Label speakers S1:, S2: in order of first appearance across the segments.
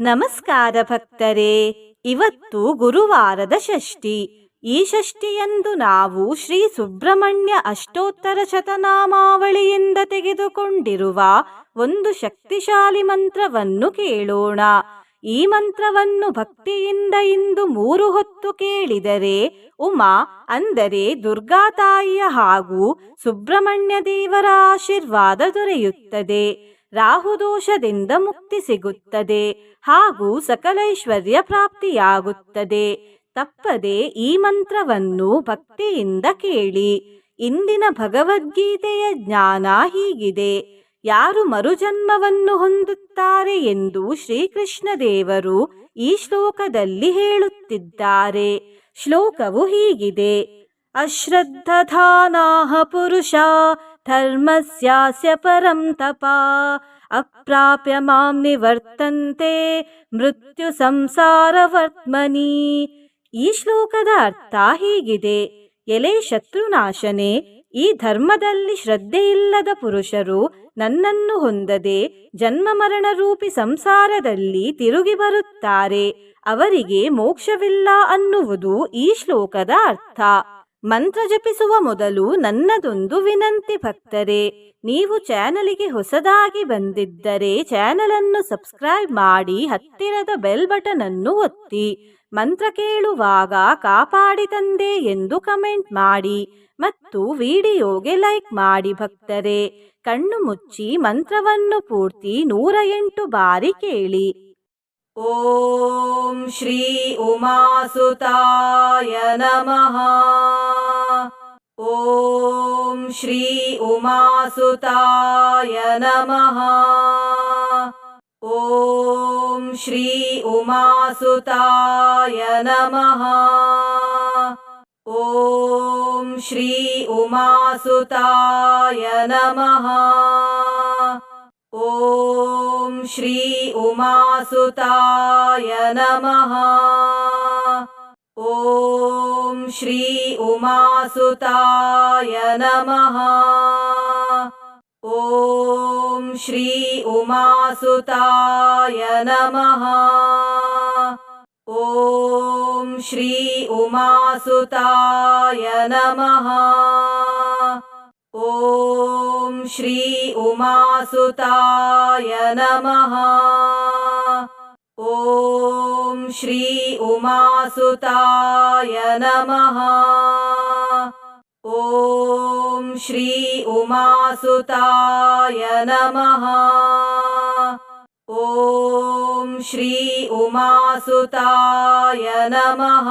S1: ನಮಸ್ಕಾರ ಭಕ್ತರೇ, ಇವತ್ತು ಗುರುವಾರದ ಷಷ್ಠಿ. ಈ ಷಷ್ಠಿಯಂದು ನಾವು ಶ್ರೀ ಸುಬ್ರಹ್ಮಣ್ಯ ಅಷ್ಟೋತ್ತರ ಶತನಾಮಾವಳಿಯಿಂದ ತೆಗೆದುಕೊಂಡಿರುವ ಒಂದು ಶಕ್ತಿಶಾಲಿ ಮಂತ್ರವನ್ನು ಕೇಳೋಣ. ಈ ಮಂತ್ರವನ್ನು ಭಕ್ತಿಯಿಂದ ಇಂದು ಮೂರು ಹೊತ್ತು ಕೇಳಿದರೆ, ಉಮಾ, ಅಂದರೆ ದುರ್ಗಾ ತಾಯಿಯ ಹಾಗೂ ಸುಬ್ರಹ್ಮಣ್ಯ ದೇವರ ಆಶೀರ್ವಾದ ದೊರೆಯುತ್ತದೆ. ರಾಹುದೋಷದಿಂದ ಮುಕ್ತಿ ಸಿಗುತ್ತದೆ ಹಾಗೂ ಸಕಲೈಶ್ವರ್ಯ ಪ್ರಾಪ್ತಿಯಾಗುತ್ತದೆ. ತಪ್ಪದೆ ಈ ಮಂತ್ರವನ್ನು ಭಕ್ತಿಯಿಂದ ಕೇಳಿ. ಇಂದಿನ ಭಗವದ್ಗೀತೆಯ ಜ್ಞಾನ ಹೀಗಿದೆ. ಯಾರು ಮರುಜನ್ಮವನ್ನು ಹೊಂದುತ್ತಾರೆ ಎಂದು ಶ್ರೀಕೃಷ್ಣ ದೇವರು ಈ ಶ್ಲೋಕದಲ್ಲಿ ಹೇಳುತ್ತಿದ್ದಾರೆ. ಶ್ಲೋಕವು ಹೀಗಿದೆ. ಅಶ್ರದ್ಧಾನಾಹ ಪುರುಷ ಧರ್ಮಸ್ಯಾಸ್ಯ ಪರಂ ತಪ ಅಪ್ರಾಪ್ಯ ಮಾಂ ನಿವರ್ತಂತೆ ಮೃತ್ಯು ಸಂಸಾರವರ್ತ್ಮನಿ ಈ ಶ್ಲೋಕದ ಅರ್ಥ ಹೀಗಿದೆ. ಎಲೆ ಶತ್ರುನಾಶನೆ, ಈ ಧರ್ಮದಲ್ಲಿ ಶ್ರದ್ಧೆಯಿಲ್ಲದ ಪುರುಷರು ನನ್ನನ್ನು ಹೊಂದದೆ ಜನ್ಮ ಮರಣ ರೂಪಿ ಸಂಸಾರದಲ್ಲಿ ತಿರುಗಿ ಬರುತ್ತಾರೆ. ಅವರಿಗೆ ಮೋಕ್ಷವಿಲ್ಲ ಅನ್ನುವುದು ಈ ಶ್ಲೋಕದ ಅರ್ಥ. ಮಂತ್ರ ಜಪಿಸುವ ಮೊದಲು ನನ್ನದೊಂದು ವಿನಂತಿ, ಭಕ್ತರೇ, ನೀವು ಚಾನಲಿಗೆ ಹೊಸದಾಗಿ ಬಂದಿದ್ದರೆ ಚಾನಲ್ ಅನ್ನು ಸಬ್ಸ್ಕ್ರೈಬ್ ಮಾಡಿ ಹತ್ತಿರದ ಬೆಲ್ ಬಟನ್ ಅನ್ನು ಒತ್ತಿ, ಮಂತ್ರ ಕೇಳುವಾಗ ಕಾಪಾಡಿ ತಂದೆ ಎಂದು ಕಮೆಂಟ್ ಮಾಡಿ ಮತ್ತು ವಿಡಿಯೋಗೆ ಲೈಕ್ ಮಾಡಿ ಭಕ್ತರೇ. ಕಣ್ಣು ಮುಚ್ಚಿ ಮಂತ್ರವನ್ನು ಪೂರ್ತಿ ನೂರ ಎಂಟು ಬಾರಿ ಕೇಳಿ. ॐ श्री उमासुताय नमः। ॐ श्री उमासुताय नमः। ॐ श्री उमासुताय नमः। ॐ श्री उमासुताय नमः। ॐ श्री उमासुताय नमः। ॐ श्री उमासुताय नमः। ॐ श्री उमासुताय नमः। ॐ श्री उमासुताय नमः। ॐ श्री उमासुताय नमः। ॐ श्री उमासुताय नमः। ॐ श्री उमासुताय नमः। ॐ श्री उमासुताय नमः।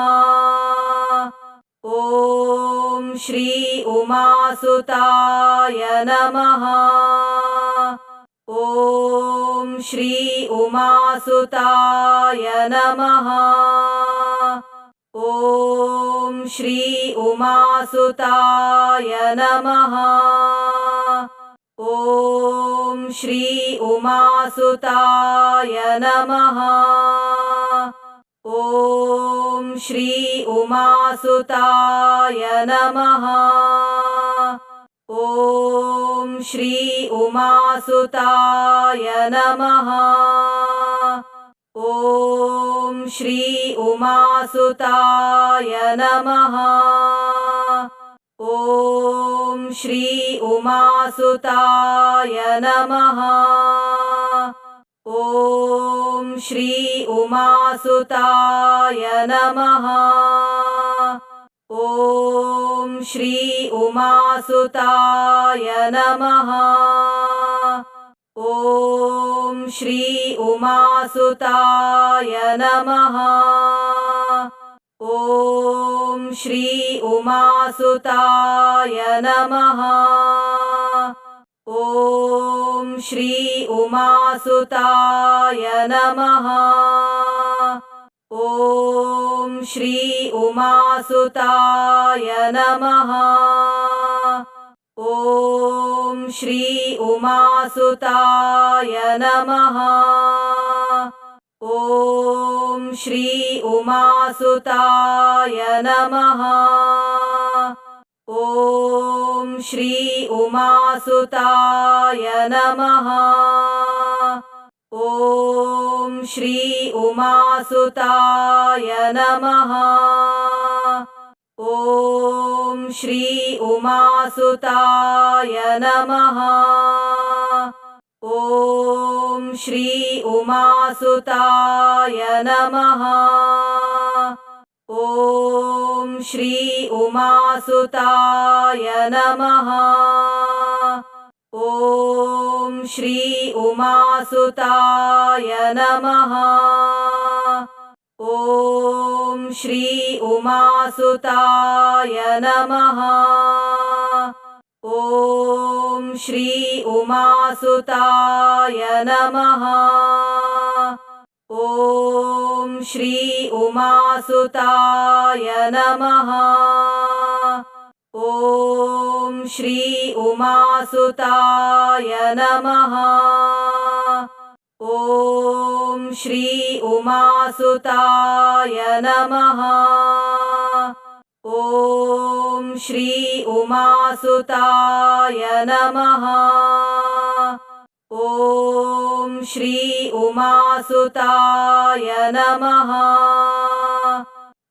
S1: ॐ श्री उमासुताय नमः। ॐ श्री उमासुताय नमः। ॐ श्री उमासुताय नमः। ॐ श्री उमासुताय नमः। ॐ श्री उमासुताय नमः। ॐ श्री उमासुताय नमः। ॐ श्री उमासुताय नमः। ॐ श्री उमासुताय नमः। ॐ श्री उमासुताय नमः। ॐ श्री उमासुताय नमः। ॐ श्री उमासुताय नमः। ॐ श्री उमासुताय नमः। ॐ श्री उमासुताय नमः। ॐ श्री उमासुताय नमः। ॐ श्री उमासुताय नमः। ॐ श्री उमासुताय नमः। ॐ श्री उमासुताय नमः। ॐ श्री उमासुताय नमः। ॐ श्री उमासुताय नमः। ॐ श्री उमासुताय नमः। ॐ श्री उमासुताय नमः। ॐ श्री उमासुताय नमः। ॐ श्री उमासुताय नमः। ॐ श्री उमासुताय नमः ॐ श्री उमासुताय नमः। ॐ श्री उमासुताय नमः। ॐ श्री उमासुताय नमः। ॐ श्री उमासुताय नमः ॐ श्री उमासुताय नमः।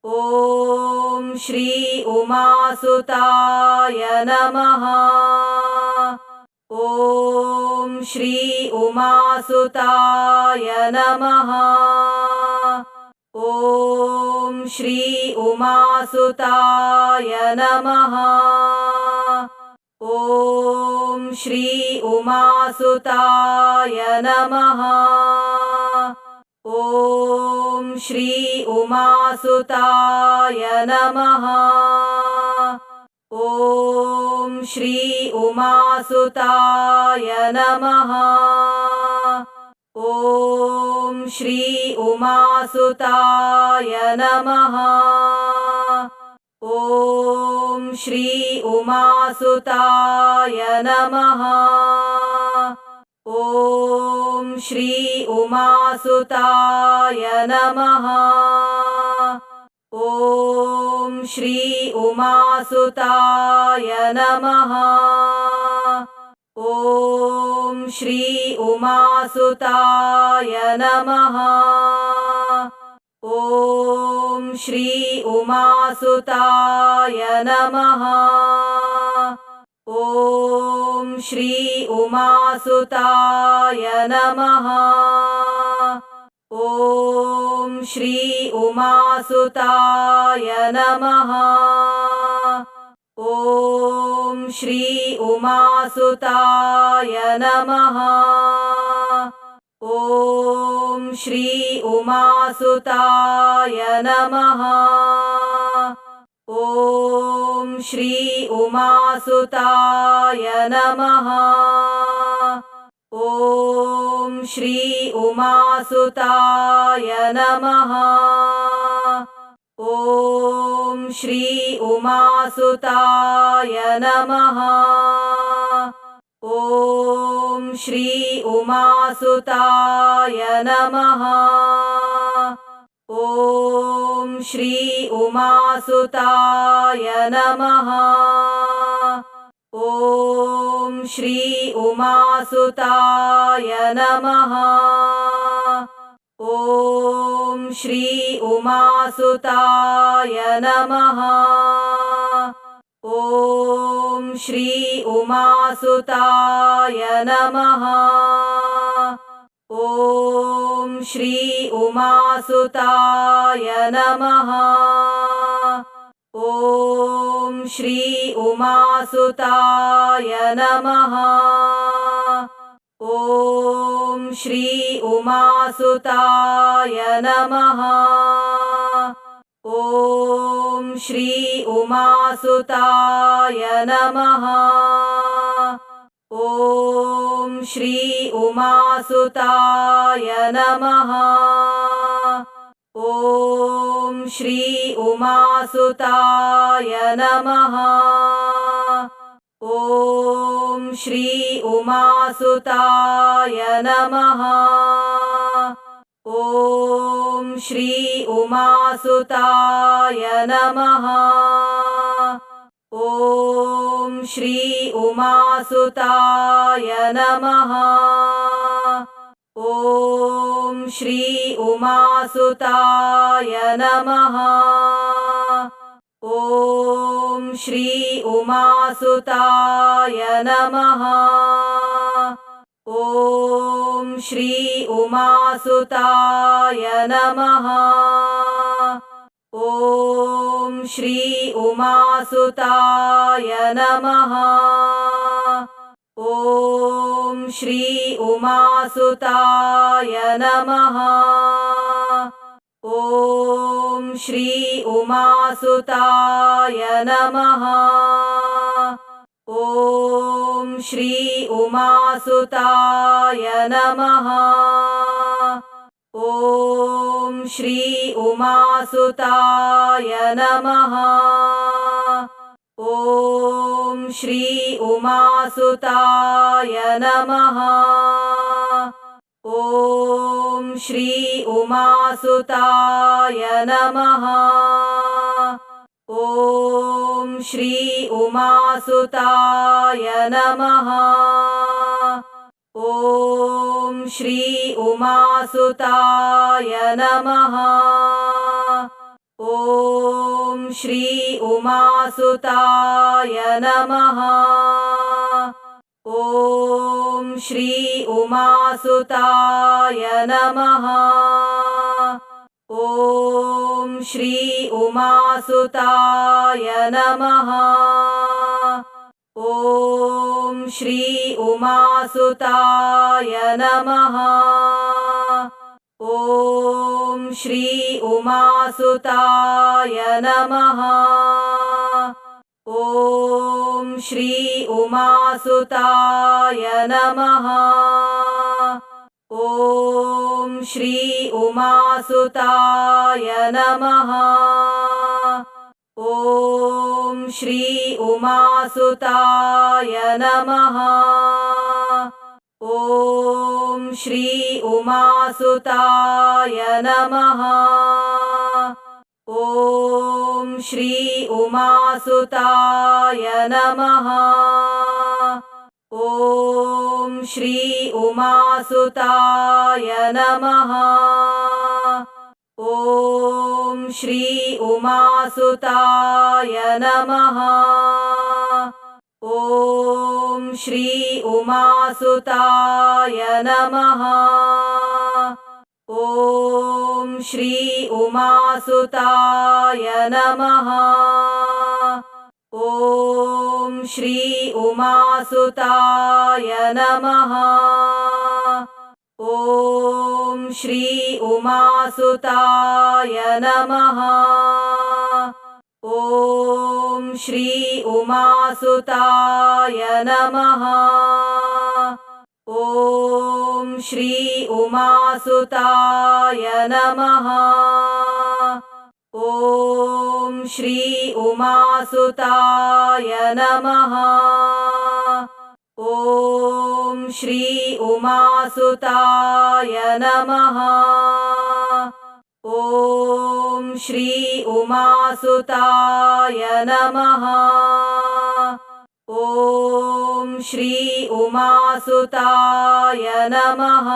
S1: ॐ श्री उमासुताय नमः। ॐ श्री उमासुताय नमः। ॐ श्री उमासुताय नमः ॐ श्री उमासुताय नमः। ॐ श्री उमासुताय नमः। ॐ श्री उमासुताय नमः। ॐ श्री उमासुताय नमः ॐ श्री उमासुताय नमः। ॐ श्री उमासुताय नमः। ॐ श्री उमासुताय नमः। ॐ श्री उमासुताय नमः ॐ श्री उमासुताय नमः। ॐ श्री उमासुताय नमः। ॐ श्री उमासुताय नमः। ॐ श्री उमासुताय नमः ॐ श्री उमासुताय नमः। ॐ श्री उमासुताय नमः। ॐ श्री उमासुताय नमः। ॐ श्री उमासुताय नमः श्री उमासुताय नमः। ॐ श्री उमासुताय नमः। ॐ श्री उमासुताय नमः। ॐ श्री उमासुताय नमः ॐ श्री उमासुताय नमः। ॐ श्री उमासुताय नमः। ॐ श्री उमासुताय नमः। ॐ श्री उमासुताय नमः। ॐ श्री उमासुताय नमः। ॐ श्री उमासुताय नमः। ॐ श्री उमासुताय नमः। ॐ श्री उमासुताय नमः ॐ श्री उमासुताय नमः। ॐ श्री उमासुताय नमः। ॐ श्री उमासुताय नमः। ॐ श्री उमासुताय नमः ॐ श्री उमासुताय नमः। ॐ श्री उमासुताय नमः। ॐ श्री उमासुताय नमः। ॐ श्री उमासुताय नमः ॐ श्री उमासुताय नमः। ॐ श्री उमासुताय नमः। ॐ श्री उमासुताय नमः। ॐ श्री उमासुताय नमः ॐ श्री उमासुताय नमः। ॐ श्री उमासुताय नमः। ॐ श्री उमासुताय नमः। ॐ श्री उमासुताय नमः ॐ श्री उमासुताय नमः। ॐ श्री उमासुताय नमः। ॐ श्री उमासुताय नमः। ॐ श्री उमासुताय नमः ॐ श्री उमासुताय नमः। ॐ श्री उमासुताय नमः। ॐ श्री उमासुताय नमः। ॐ श्री उमासुताय नमः ॐ श्री उमासुताय नमः। ॐ श्री उमासुताय नमः। ॐ श्री उमासुताय नमः। ॐ श्री उमासुताय नमः ॐ श्री उमासुताय नमः। ॐ श्री उमासुताय नमः। ॐ श्री उमासुताय नमः। ॐ श्री उमासुताय नमः ॐ श्री उमासुताय नमः। ॐ श्री उमासुताय नमः। ॐ श्री उमासुताय नमः। ॐ श्री उमासुताय नमः